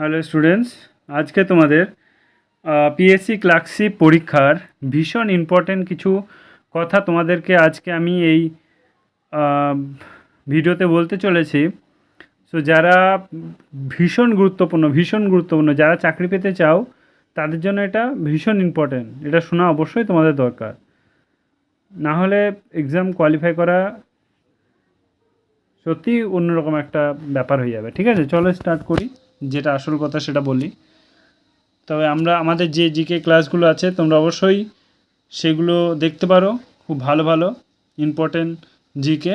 Hello students আজকে তোমাদের PSC clerkship পরীক্ষার ভীষণ ইম্পর্টেন্ট কিছু কথা তোমাদেরকে আজকে আমি এই ভিডিওতে বলতে চলেছি। সো যারা ভীষণ গুরুত্বপূর্ণ ভীষণ গুরুত্বপূর্ণ, যারা চাকরি পেতে চাও, তাদের জন্য এটা ভীষণ ইম্পর্টেন্ট এটা শোনা অবশ্যই তোমাদের দরকার। না হলে এক্সাম কোয়ালিফাই করা সত্যি অন্যরকম একটা ব্যাপার হয়ে যাবে। ঠিক আছে? চলো স্টার্ট করি। যেটা আসল কথা সেটা বলি। তবে আমরা, আমাদের যে জিকে ক্লাসগুলো আছে, তোমরা অবশ্যই সেগুলো দেখতে পারো। খুব ভালো ভালো ইম্পর্টেন্ট জিকে।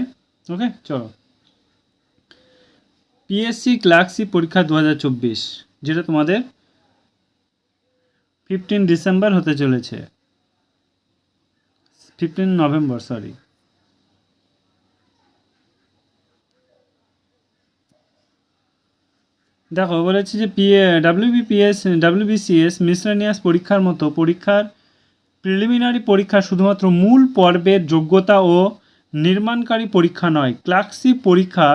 ওকে চলো। পিএসসি ক্লার্কশিপ পরীক্ষা দু হাজার চব্বিশ, যেটা তোমাদের ফিফটিন ডিসেম্বর হতে চলেছে। ফিফটিন নভেম্বর সরি দেখো, বলেছে যে পিএ ডাব্লিউবিপিএস ডাব্লিউবিসিএস মিসলেনিয়াস পরীক্ষার মতো পরীক্ষার প্রিলিমিনারি পরীক্ষা শুধুমাত্র মূল পর্বের যোগ্যতা ও নির্মাণকারী পরীক্ষা নয় ক্লার্কশিপ পরীক্ষা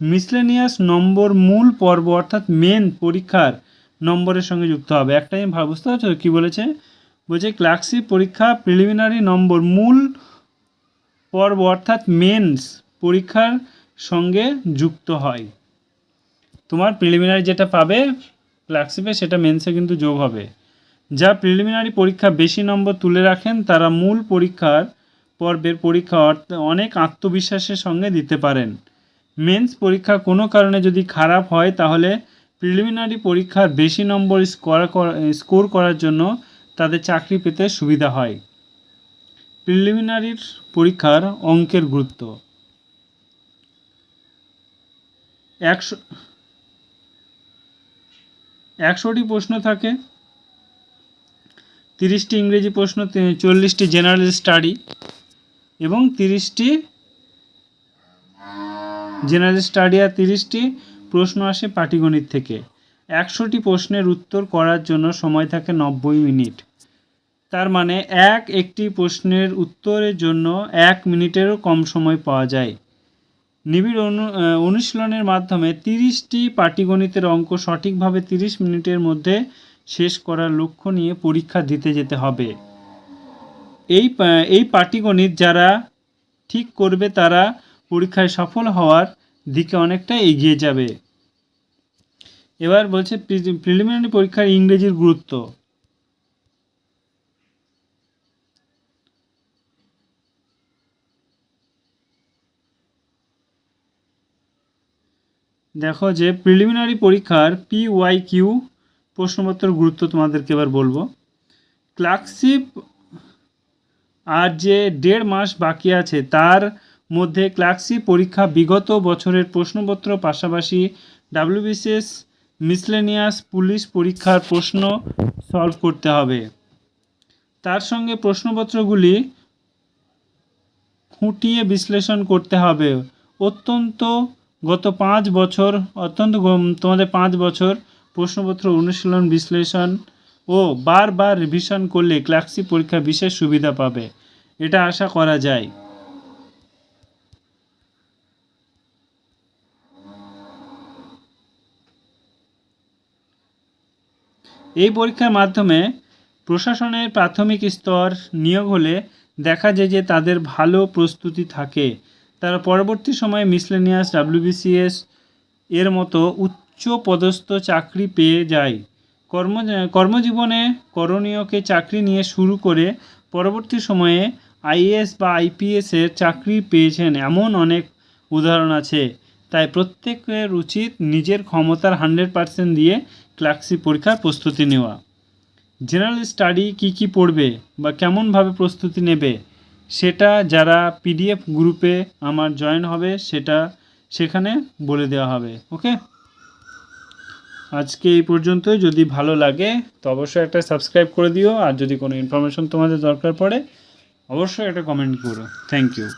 মিসলেনিয়াস নম্বর মূল পর্ব অর্থাৎ মেন পরীক্ষার নম্বরের সঙ্গে যুক্ত হবে। একটা আমি ভাব বুঝতে পারছ? কী বলেছে? বলছে ক্লার্কশিপ পরীক্ষা প্রিলিমিনারি নম্বর মূল পর্ব অর্থাৎ মেন্স পরীক্ষার সঙ্গে যুক্ত হয়। তোমার প্রিলিমিনারি যেটা পাবে ক্লার্কশিপে সেটা মেন্সে কিন্তু যোগ হবে। যা প্রিলিমিনারি পরীক্ষা বেশি নম্বর তুলে রাখেন, তারা মূল পরীক্ষার পর্বের পরীক্ষা অনেক আত্মবিশ্বাসের সঙ্গে দিতে পারেন। মেন্স পরীক্ষা কোনো কারণে যদি খারাপ হয়, তাহলে প্রিলিমিনারি পরীক্ষার বেশি নম্বর স্কোর স্কোর করার জন্য তাদের চাকরি পেতে সুবিধা হয়। প্রিলিমিনারির পরীক্ষার অঙ্কের গুরুত্ব। একশো একশোটি প্রশ্ন থাকে, তিরিশটি ইংরেজি প্রশ্ন চল্লিশটি জেনারেল স্টাডি এবং তিরিশটি জেনারেল স্টাডি আর তিরিশটি প্রশ্ন আসে পাটিগণিত থেকে। একশোটি প্রশ্নের উত্তর করার জন্য সময় থাকে নব্বই মিনিট। তার মানে এক একটি প্রশ্নের উত্তরের জন্য এক মিনিটেরও কম সময় পাওয়া যায়। নিবিড় অনু অনুশীলনের মাধ্যমে তিরিশটি পাটিগণিতের অঙ্ক সঠিকভাবে তিরিশ মিনিটের মধ্যে শেষ করার লক্ষ্য নিয়ে পরীক্ষা দিতে যেতে হবে। এই এই পাটিগণিত যারা ঠিক করবে তারা পরীক্ষায় সফল হওয়ার দিকে অনেকটা এগিয়ে যাবে। এবার বলছে প্রিলিমিনারি পরীক্ষার ইংরেজির গুরুত্ব। দেখো যে প্রিলিমিনারি পরীক্ষার পি ওয়াই কিউ প্রশ্নপত্রের গুরুত্ব তোমাদেরকে এবার বলব। ক্লার্কশিপ আর যে দেড় মাস বাকি আছে, তার মধ্যে ক্লার্কশিপ পরীক্ষা বিগত বছরের প্রশ্নপত্র, পাশাপাশি ডাব্লিউবিসিএস মিসলেনিয়াস পুলিশ পরীক্ষার প্রশ্ন সলভ করতে হবে। তার সঙ্গে প্রশ্নপত্রগুলি খুঁটিয়ে বিশ্লেষণ করতে হবে। অত্যন্ত গত পাঁচ বছর, অত্যন্ত তোমাদের পাঁচ বছর প্রশ্নপত্র অনুশীলন, বিশ্লেষণ ও বারবার রিভিশন করলে ক্লার্কশিপ পরীক্ষা বিশেষ সুবিধা পাবে। এটা আশা করা যায়। এই পরীক্ষার মাধ্যমে প্রশাসনের প্রাথমিক স্তর নিয়োগ হলে দেখা যায় যে তাদের ভালো প্রস্তুতি থাকে। তারা পরবর্তী সময়ে মিসলেনিয়াস, ডাব্লিউবিসিএস এর মতো উচ্চ পদস্থ চাকরি পেয়ে যায়। কর্ম, কর্মজীবনে করণীয়কে চাকরি নিয়ে শুরু করে পরবর্তী সময়ে আইএএস বা আইপিএসের চাকরি পেয়েছেন এমন অনেক উদাহরণ আছে। তাই প্রত্যেকের উচিত নিজের ক্ষমতার হান্ড্রেড পার্সেন্ট দিয়ে ক্লার্কশিপ পরীক্ষার প্রস্তুতি নেওয়া। জেনারেল স্টাডি কি কি পড়বে বা কেমনভাবে প্রস্তুতি নেবে সেটা যারা পিডিএফ গ্রুপে আমার জয়েন হবে, সেটা সেখানে বলে দেওয়া হবে ওকে আজকে এই পর্যন্তই। যদি ভালো লাগে, তো অবশ্যই একটা সাবস্ক্রাইব করে দিও। আর যদি কোনো ইনফরমেশন তোমাদের দরকার পড়ে, অবশ্যই একটা কমেন্ট করো। Thank you